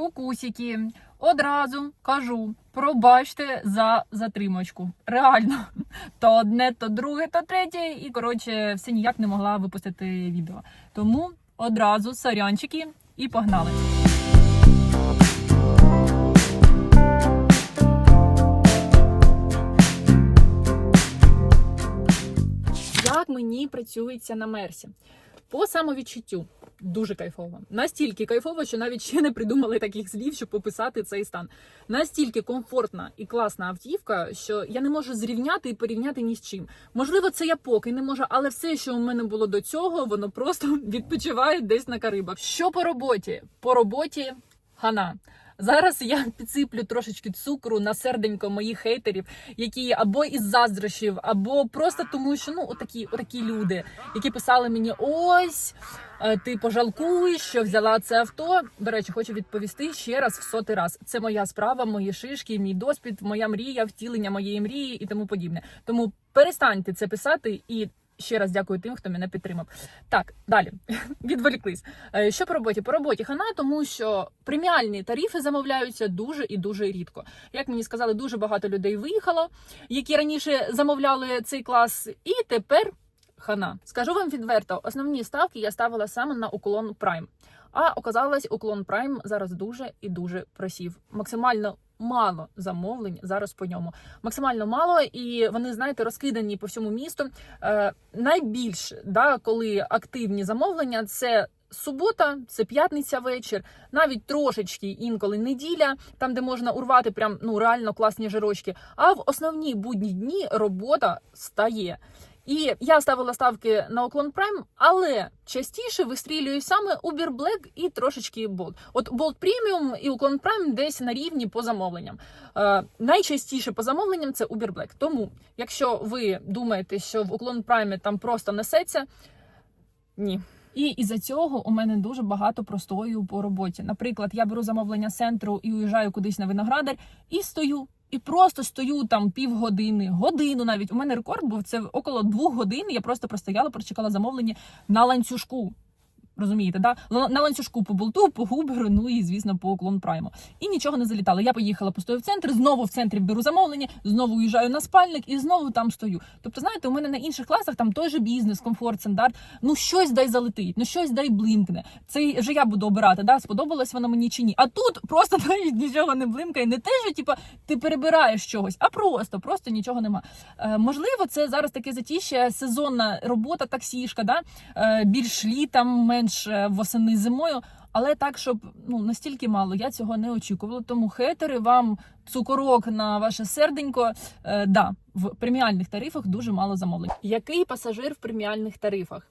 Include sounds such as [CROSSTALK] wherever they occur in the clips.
Кукусики. Одразу кажу, пробачте за затримочку. Реально, то одне, то друге, то третє, і коротше, все ніяк не могла випустити відео. Тому одразу сорянчики і погнали. Як мені працюється на мерсі? По самовідчуттю дуже кайфово. Настільки кайфово, що навіть ще не придумали таких слів, щоб описати цей стан. Настільки комфортна і класна автівка, що я не можу зрівняти і порівняти ні з чим. Можливо, це я поки не можу, але все, що у мене було до цього, воно просто [LAUGHS] відпочиває десь на Карибах. Що по роботі? По роботі хана. Зараз я підсиплю трошечки цукру на серденько моїх хейтерів, які або із заздрощів, або просто тому, що ну отакі, отакі люди, які писали мені: ось е, ти пожалкуєш, що взяла це авто. До речі, хочу відповісти ще раз в сотий раз. Це моя справа, мої шишки, мій досвід, моя мрія, втілення моєї мрії і тому подібне. Тому перестаньте це писати і. Ще раз дякую тим, хто мене підтримав. Так, далі [LAUGHS] відволіклись. Е, Що по роботі? По роботі хана, тому що преміальні тарифи замовляються дуже і дуже рідко. Як мені сказали, дуже багато людей виїхало, які раніше замовляли цей клас, і тепер хана. Скажу вам відверто, основні ставки я ставила саме на уклон Prime. А оказалось, уклон Prime зараз дуже і дуже просів. Максимально мало замовлень зараз по ньому. Максимально мало, і вони, знаєте, розкидані по всьому місту. Е, найбільш да, коли активні замовлення, це. Субота, це п'ятниця вечір, навіть трошечки інколи неділя, там де можна урвати прям ну реально класні жирочки. А в основні будні дні робота стає. І я ставила ставки на уклон Prime, але частіше вистрілюю саме Uber Black і трошечки Bolt. От Bolt Premium і уклон Prime десь на рівні по замовленням. Е, найчастіше по замовленням це Uber Black. Тому, якщо ви думаєте, що в уклон Prime там просто несеться, ні. І із-за цього у мене дуже багато простою по роботі. Наприклад, я беру замовлення центру і уїжджаю кудись на виноградар і стою. І просто стою там півгодини, годину навіть. У мене рекорд був це около двох годин. Я просто простояла, прочекала замовлення на ланцюжку. Розумієте, да? На ланцюжку по болту, по губеру, ну і звісно по уклон прайму. І нічого не залітало. Я поїхала, постою в центр, знову в центрі беру замовлення, знову уїжджаю на спальник і знову там стою. Тобто, знаєте, у мене на інших класах там той же бізнес, комфорт, стандарт. Ну щось дай залетить, ну щось дай блимкне. Це вже я буду обирати, да? сподобалось воно мені чи ні. А тут просто [LAUGHS] навіть нічого не блимкає. Не те, що типа ти перебираєш чогось, а просто, просто нічого нема. Е, можливо, це зараз таке затіще, сезонна робота, таксішка, да? е, більш літом, менш е, восени зимою. Але так, щоб ну настільки мало, я цього не очікувала. Тому хейтери, вам цукорок на ваше серденько. Е, да, в преміальних тарифах дуже мало замовлень. Який пасажир в преміальних тарифах?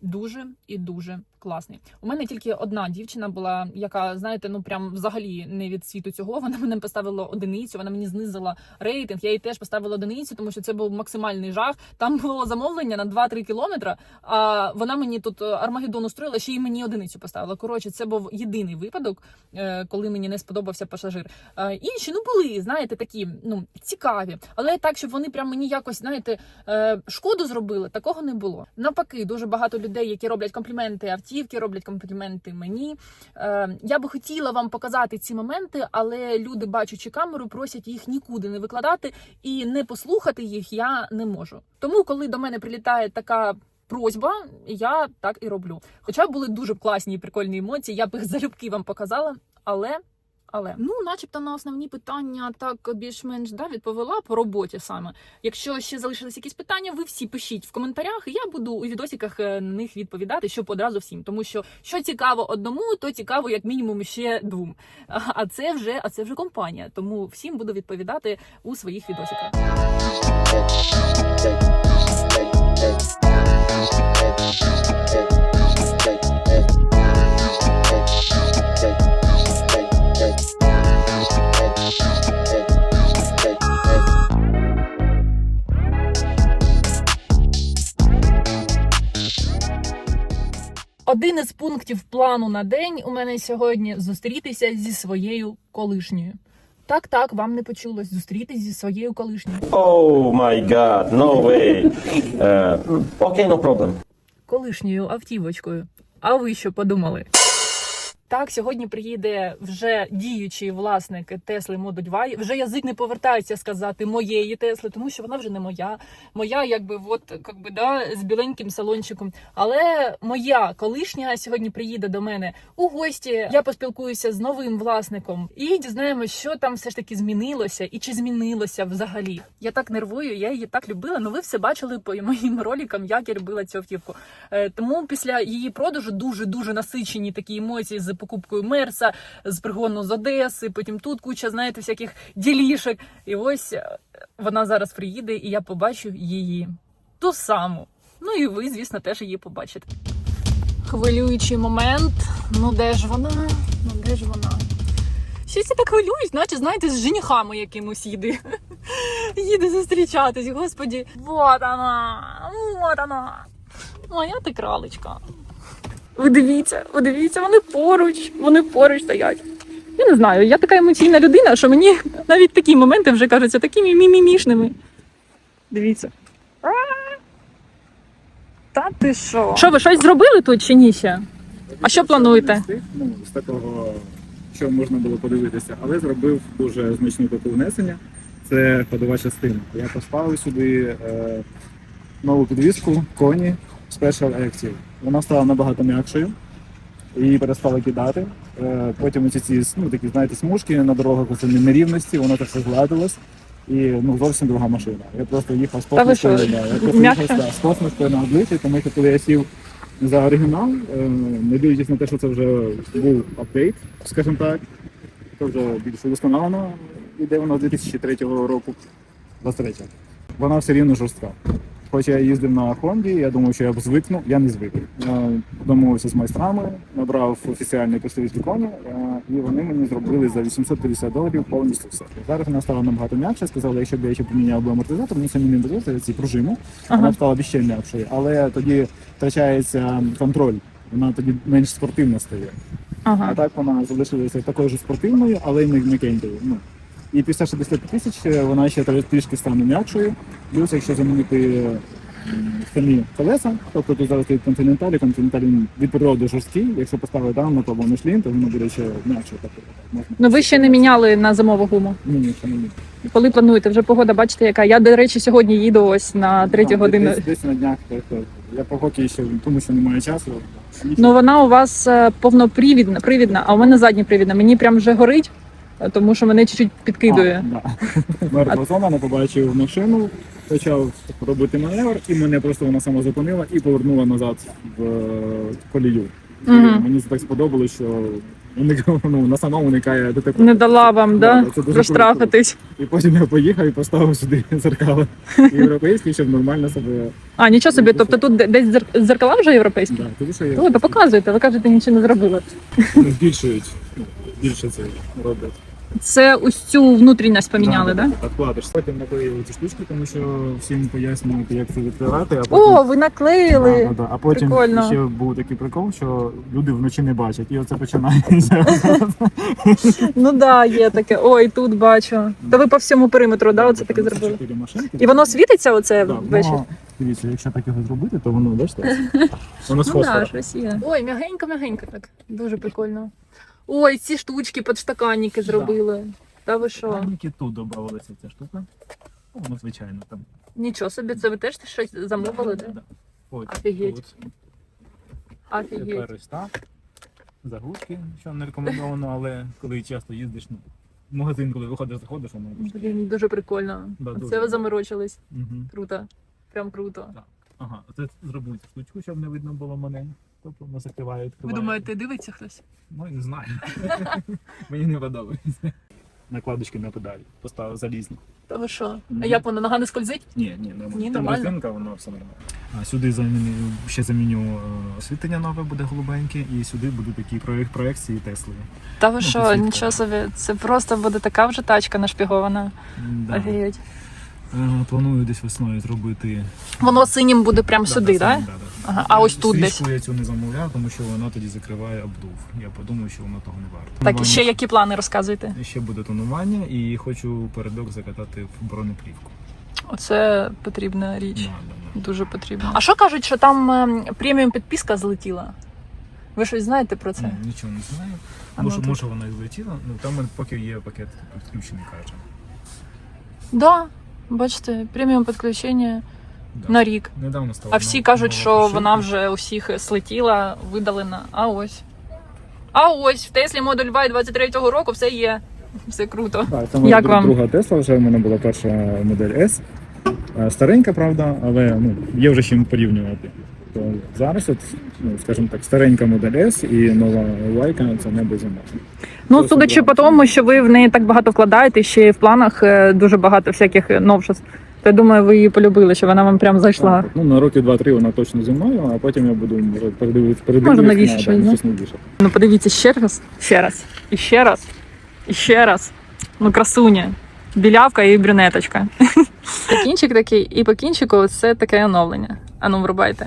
Дуже і дуже класний. У мене тільки одна дівчина була, яка знаєте, ну прям взагалі не від світу цього. Вона мене поставила одиницю. Вона мені знизила рейтинг. Я їй теж поставила одиницю, тому що це був максимальний жах. Там було замовлення на 2-3 кілометри. А вона мені тут е, Армагеддон устроїла, ще й мені одиницю поставила. Коротше, це був єдиний випадок, е, коли мені не сподобався пасажир. Е, Інші ну були, знаєте, такі ну цікаві, але так, щоб вони прям мені якось знаєте шкоду зробили, такого не було. Навпаки, дуже багато людей, які роблять компліменти автівки, роблять компліменти мені. Е, я би хотіла вам показати ці моменти, але люди, бачачи камеру, просять їх нікуди не викладати і не послухати їх я не можу. Тому, коли до мене прилітає така. Просьба, я так і роблю. Хоча були дуже класні і прикольні емоції, я б їх залюбки вам показала, але але ну, начебто, на основні питання так більш-менш да, відповіла по роботі саме. Якщо ще залишились якісь питання, ви всі пишіть в коментарях, і я буду у відосиках е, на них відповідати, щоб одразу всім. Тому що що цікаво одному, то цікаво як мінімум ще двом. А а це вже, а це вже компанія. Тому всім буду відповідати у своїх відосиках. Один із пунктів плану на день у мене сьогодні зустрітися зі своєю колишньою. Так, так, вам не почулось зустрітись зі своєю колишньою. Оу май гад, no way. [LAUGHS] Uh, okay, no problem. Колишньою автівочкою. А ви що подумали? Так, сьогодні приїде вже діючий власник Тесли Model 2. Вже язик не повертається сказати моєї Тесли, тому що вона вже не моя. Моя, якби, от, якби, да, з біленьким салончиком. Але моя колишня сьогодні приїде до мене у гості. Я поспілкуюся з новим власником і дізнаємося, що там все ж таки змінилося і чи змінилося взагалі. Я так нервую, я її так любила. Ну ви все бачили по моїм роликам, як я любила цю автівку. Е, Тому після її продажу дуже дуже насичені такі емоції з покупкою Мерса, з пригону з Одеси. Потім тут куча, знаєте, всяких ділішок. І ось е, вона зараз приїде, і я побачу її ту саму. Ну і ви, звісно, теж її побачите. Хвилюючий момент. Ну де ж вона? Ну де ж вона? Щось я так хвилююсь, наче знаєте, з женихами якимось їде. [LAUGHS] Їде зустрічатись, господі. Вот вона, вот вона. Моя ти кралечка. Ви дивіться, ви дивіться, вони поруч, вони поруч стоять. Я не знаю, я така емоційна людина, що мені навіть такі моменти вже кажуться такими мімімішними. Дивіться. Та ти що? Що, ви щось зробили тут чи ні ще? А що плануєте? Ну, з такого, що можна було подивитися, але зробив дуже значну таку внесення. Це ходова частина. Я поставив сюди е, нову підвіску коні Special Active. Вона стала набагато м'якшою. Її перестали кидати. Е, потім ці, ці ну, такі, знаєте, смужки на дорогах оце нерівності, воно так все згладилось. І ну, зовсім друга машина. Я просто їхав з посмішкою. з посмішкою на обличчі, тому що коли я сів за оригінал, е, не дивлячись на те, що це вже був апдейт, скажімо так, це вже більш удосконалено, іде вона з 2003 року, 23 Вона все рівно жорстка. Хоч я їздив на Хонді, я думав, що я б звикну, я не звик. Я домовився з майстрами, набрав офіціальний представитель коні, е, і вони мені зробили за 850 доларів повністю все. Зараз вона стала набагато м'якше. Сказали, якщо б я ще поміняв би амортизатор, мені самі не дозволити ці пружину, вона Ага. б стала б ще м'якшою. Але тоді втрачається контроль, вона тоді менш спортивна стає. А так вона залишилася такою ж спортивною, але й м'якенькою. Ну. І після 60 тисяч вона ще трішки стане м'якшою. Плюс, якщо замінити самі колеса, тобто тут зараз стоїть континенталі, континенталі від природи жорсткий. Якщо поставити давно, то воно шлін, то воно буде ще м'якше. Тобто, можна. Ну ви ще не міняли на зимову гуму. Ні, ні, ще не ні. Коли плануєте? Вже погода, бачите, яка. Я, до речі, сьогодні їду ось на третю А, годину. Десь, десь на днях, тобто, я поки ще, тому що немає часу. Ну вона у вас е, повнопривідна, привідна, а у мене задніпривідна. Мені прям вже горить, е, тому що мене чуть-чуть підкидує. А, да. Мер Бозона побачив машину, почав робити маневр, і мене просто вона сама зупинила і повернула назад в е, колію. Мені це так сподобалось, що [LAUGHS] ну, вона сама уникає ДТП. Не дала вам, Да, да? Розштрафитись. І потім я поїхав і поставив сюди зеркало [LAUGHS] європейські, щоб нормально себе. А, нічого собі, тобто тут десь зер- зеркала вже європейські? Да, тоді що я Ну, то показуєте, ви кажете, нічого не зробили. Ну, збільшують, ну, більше це роблять. Це ось цю внутрішність поміняли, так? Так, вкладиш. Потім наклеїли ці штучки, тому що всім пояснювати, як це відкривати, а потім... О, ви наклеїли. Да, да, да. А потім Прикольно. ще був такий прикол, що люди вночі не бачать, і оце починається. [LAUGHS] Ну да, є таке. Ой, тут бачу. То ви по всьому периметру, да, оце таке зробили. І воно світиться оце Да, ввечері? воно- Дивіться, якщо так його зробити, то воно бачите, [LAUGHS] воно з Ну фосфора. да, щось є. Ой, м'ягенько-м'ягенько так. Дуже прикольно. Ой, ці штучки, підстаканники зробили. Та ви що? Тільки тут додавалася ця штука. Ну, Воно звичайно там. Нічого собі, це ви теж щось замовили, да? Да. Ось Офігеть. тут. Офігеть. Тепер ось так. Загрузки, що не рекомендовано, але коли часто їздиш, ну, в магазин, коли виходиш, заходиш, воно Блін, дуже прикольно. Да, Це дуже. ви заморочились. Угу. Круто. Прям круто. Ага, це зробив цю штучку, щоб не видно було мене. Тобто воно закриває, Ви думаєте, дивиться хтось? Ну, не знаю. [LAUGHS] Мені не подобається. Накладочки на педалі. Поставив залізні. Та ви що? А як воно нога не скользить? Ні, ні, нормально. Там резинка, воно все нормально. А сюди заміню, ще заміню е, освітлення нове буде голубеньке, і сюди будуть такі проекції Тесли. Та ви Ну, що, нічого собі, це просто буде така вже тачка нашпігована. Да. Офігеть. Е, Планую десь весною зробити. Воно синім буде прямо Да, сюди, так? саме, да, да. Ага, а ось тут десь. Я цю не замовляв, тому що вона тоді закриває обдув. Я подумав, що воно того не варто. Так, і Тонування- ще які плани розказуєте? Ще буде тонування і хочу передок закатати в бронеплівку. Оце потрібна річ. Да, да, да. Дуже потрібно. А що кажуть, що там ем, преміум підписка злетіла? Ви щось знаєте про це? Ну, нічого не знаю. А може, ну, може воно і злетіло. Ну там поки є пакет підключений, каже. Да, бачите, преміум підключення Да. на рік. Недавно стало. А всі кажуть, що вона вже усіх слетіла, видалена. А ось. А ось в Теслі Model Y 23-го року все є. Все круто. Так, це моя Як друг- вам? друга Тесла, вже в мене була перша модель S. Е, Старенька, правда, але ну, є вже з чим порівнювати. То зараз, от, ну, скажімо так, старенька модель S і нова лайка це не безумовно. Ну, Це судячи по тому, що ви в неї так багато вкладаєте, ще в планах е, дуже багато всяких е, новшеств. То я думаю, ви її полюбили, що вона вам прям зайшла. Ну, на роки 2-3 вона точно зі мною, а потім я буду може, передивитися Може, новіше на, щось, да, да? щось новіше. Ну, подивіться ще раз, ще раз, і ще раз, і ще раз. Ну, красуня. Білявка і брюнеточка. [LAUGHS] Покінчик такий, і по кінчику це таке оновлення. Ану, врубайте.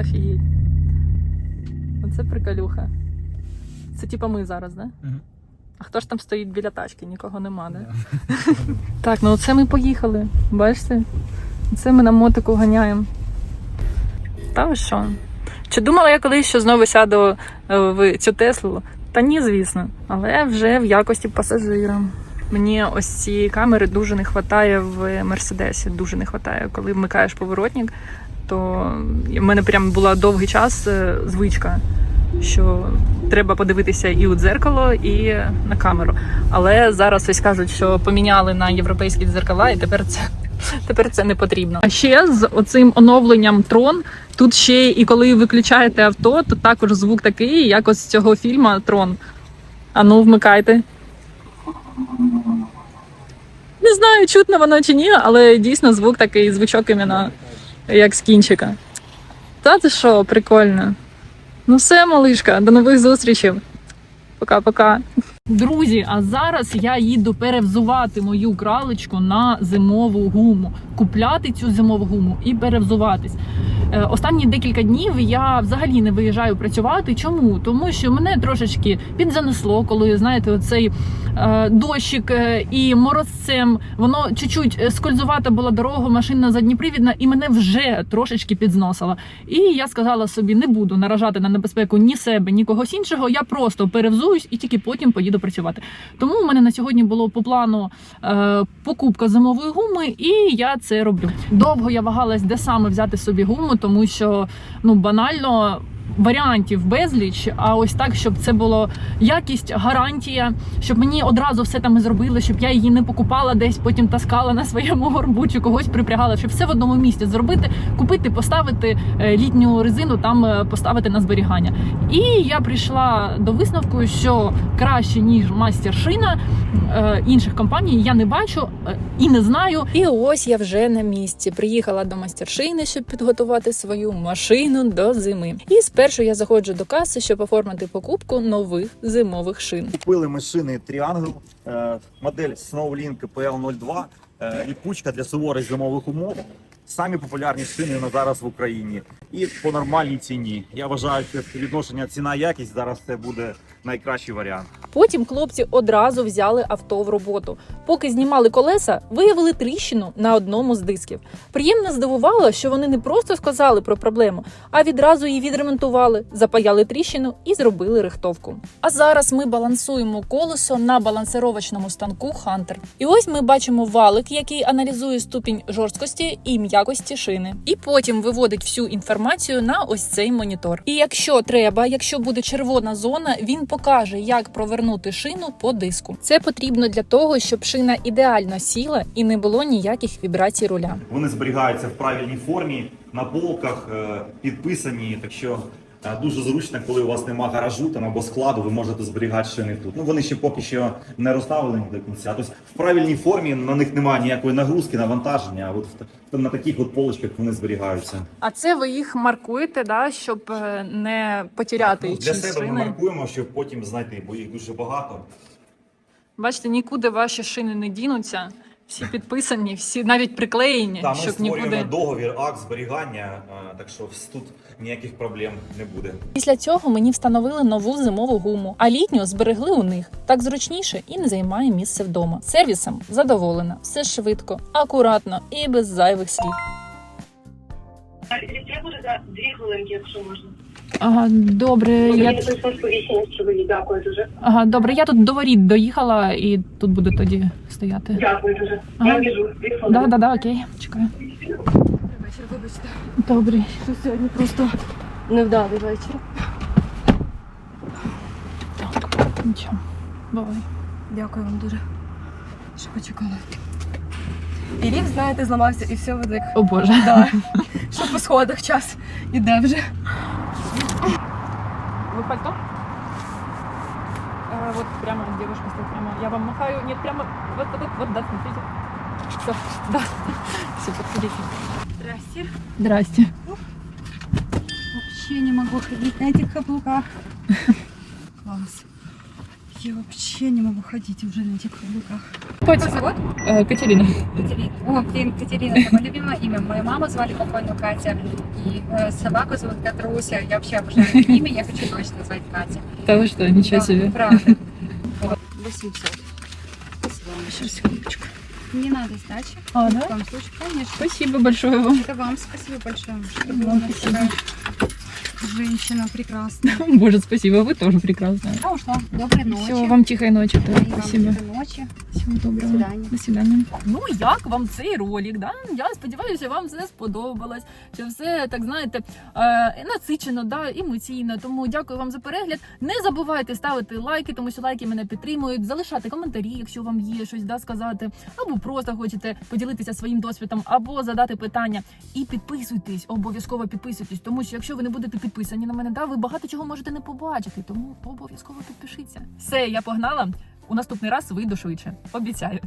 Офігеть. Оце приколюха. Це типа ми зараз, да? А хто ж там стоїть біля тачки? Нікого нема, да? [LAUGHS] Так, ну оце ми поїхали. Бачите? Це ми на мотику ганяємо. Та ви що? Чи думала я колись, що знову сяду е, в цю Теслу? Та ні, звісно, але вже в якості пасажира. Мені ось цієї камери дуже не вистачає в Мерседесі. Дуже не вистачає. Коли вмикаєш поворотник, то в мене прям була довгий час е, звичка, що треба подивитися і у дзеркало, і на камеру. Але зараз ось кажуть, що поміняли на європейські дзеркала, і тепер це. Тепер це не потрібно. А ще з оцим оновленням Трон тут ще і коли виключаєте авто, то також звук такий, як ось з цього фільму Трон. А ну, вмикайте. Не знаю, чутно воно чи ні, але дійсно звук такий, звучок іменно як з кінчика. Та ти що, прикольно. Ну все, малишка, до нових зустрічей. Пока-пока. Друзі, а зараз я їду перевзувати мою кралечку на зимову гуму, купляти цю зимову гуму і перевзуватись. Е, Останні декілька днів я взагалі не виїжджаю працювати. Чому? Тому що мене трошечки підзанесло, коли знаєте, оцей е, дощик е, і морозцем, воно чуть-чуть скользувата була дорога, машина задніпривідна, і мене вже трошечки підзносило. І я сказала собі, не буду наражати на небезпеку ні себе, ні когось іншого. Я просто перевзуюсь і тільки потім поїду працювати. Тому у мене на сьогодні було по плану покупка зимової гуми, і я це роблю. Довго я вагалась, де саме взяти собі гуму, тому що ну банально. Варіантів безліч, а ось так, щоб це було якість, гарантія, щоб мені одразу все там зробили, щоб я її не покупала десь, потім таскала на своєму горбу чи когось припрягала, щоб все в одному місці зробити, купити, поставити е, літню резину, там е, поставити на зберігання. І я прийшла до висновку, що краще ніж мастер шина е, інших компаній я не бачу і не знаю. І ось я вже на місці. Приїхала до майстершини, щоб підготувати свою машину до зими. І спершу я заходжу до каси, щоб оформити покупку нових зимових шин. Купили ми шини Triangle, е, модель SnowLink PL02, е, ліпучка для суворих зимових умов. Самі популярні шини на зараз в Україні і по нормальній ціні. Я вважаю, що співвідношення ціна-якість зараз це буде найкращий варіант. Потім хлопці одразу взяли авто в роботу. Поки знімали колеса, виявили тріщину на одному з дисків. Приємно здивувало, що вони не просто сказали про проблему, а відразу її відремонтували, запаяли тріщину і зробили рихтовку. А зараз ми балансуємо колесо на балансировочному станку Hunter. І ось ми бачимо валик, який аналізує ступінь жорсткості і м'якості шини, і потім виводить всю інформацію на ось цей монітор. І якщо треба, якщо буде червона зона, він покаже, як провернути шину по диску. Це потрібно для того, щоб шина ідеально сіла і не було ніяких вібрацій руля. Вони зберігаються в правильній формі, на полках е, підписані, так що дуже зручно, коли у вас нема гаражу там або складу, ви можете зберігати шини тут. Ну вони ще поки що не розставлені до кінця. Тобто в правильній формі на них немає ніякої нагрузки, навантаження. А от на таких от полочках вони зберігаються. А це ви їх маркуєте, да, щоб е, не потеряти Ну, для себе ми маркуємо, щоб потім знайти, бо їх дуже багато. Бачите, нікуди ваші шини не дінуться. Всі підписані, всі навіть приклеєні, Та ми щоб створюємо нікуди. договір, акт зберігання, е, так що тут ніяких проблем не буде. Після цього мені встановили нову зимову гуму, а літню зберегли у них. Так зручніше і не займає місце вдома. Сервісом задоволена, все швидко, акуратно і без зайвих слів. Це буде за дві хвилинки, якщо можна. Ага, добре. Я написано сповіщення з чоловік. Дякую дуже. ага, добре. Я тут до воріт доїхала і тут буду тоді стояти. Дякую дуже. Ага. Я біжу. Да, да, да, окей, чекаю. Вечір, вибачте. Добре. Що сьогодні просто невдалий вечір. Так, Нічого. Бувай. Дякую вам дуже, що почекали. І рік, знаєте, зламався, і все ви так. О Боже. Да. Що по сходах час іде вже. Пальто? А, вот прямо девушка стоит прямо. Я вам махаю. Нет, прямо вот, вот, вот, вот да, смотрите. Все, [LAUGHS] да. Все, подходите. Здрасте. Здрасте. Вообще не могу ходить на этих каблуках. [LAUGHS] Класс. Я вообще не могу ходить уже на этих каблуках. Хоть, зовут? э, Катерина. Катерина. О, блин, Катерина, это мое любимое имя. Мою маму звали покойную Катя, и э, собаку зовут Катруся. Я вообще обожаю это имя, я хочу дочь назвать Катя. Да вы что, ничего Да, себе. Правда. 800. Спасибо вам. Сейчас, секундочку. Не надо сдачи. А, Ни да? в коем случае, конечно. Спасибо большое вам. Это вам спасибо большое, что Вам вы у нас спасибо. такая женщина прекрасная. [LAUGHS] Боже, спасибо, вы тоже прекрасная. Я ушла. Доброй ночи. Все, вам тихой ночи. И вам Спасибо. доброй ночи. Всего доброго. До свидания. До свидання. Ну як вам цей ролик? Да? Я сподіваюся, вам все сподобалось. Що все так знаєте е, насичено, да, емоційно. Тому дякую вам за перегляд. Не забувайте ставити лайки, тому що лайки мене підтримують. Залишати коментарі, якщо вам є щось да, сказати, або просто хочете поділитися своїм досвідом, або задати питання. І підписуйтесь, обов'язково підписуйтесь, тому що якщо ви не будете підписані на мене, да, ви багато чого можете не побачити. Тому обов'язково підпишіться. Все, я погнала. У наступний раз вийду швидше. Обіцяю.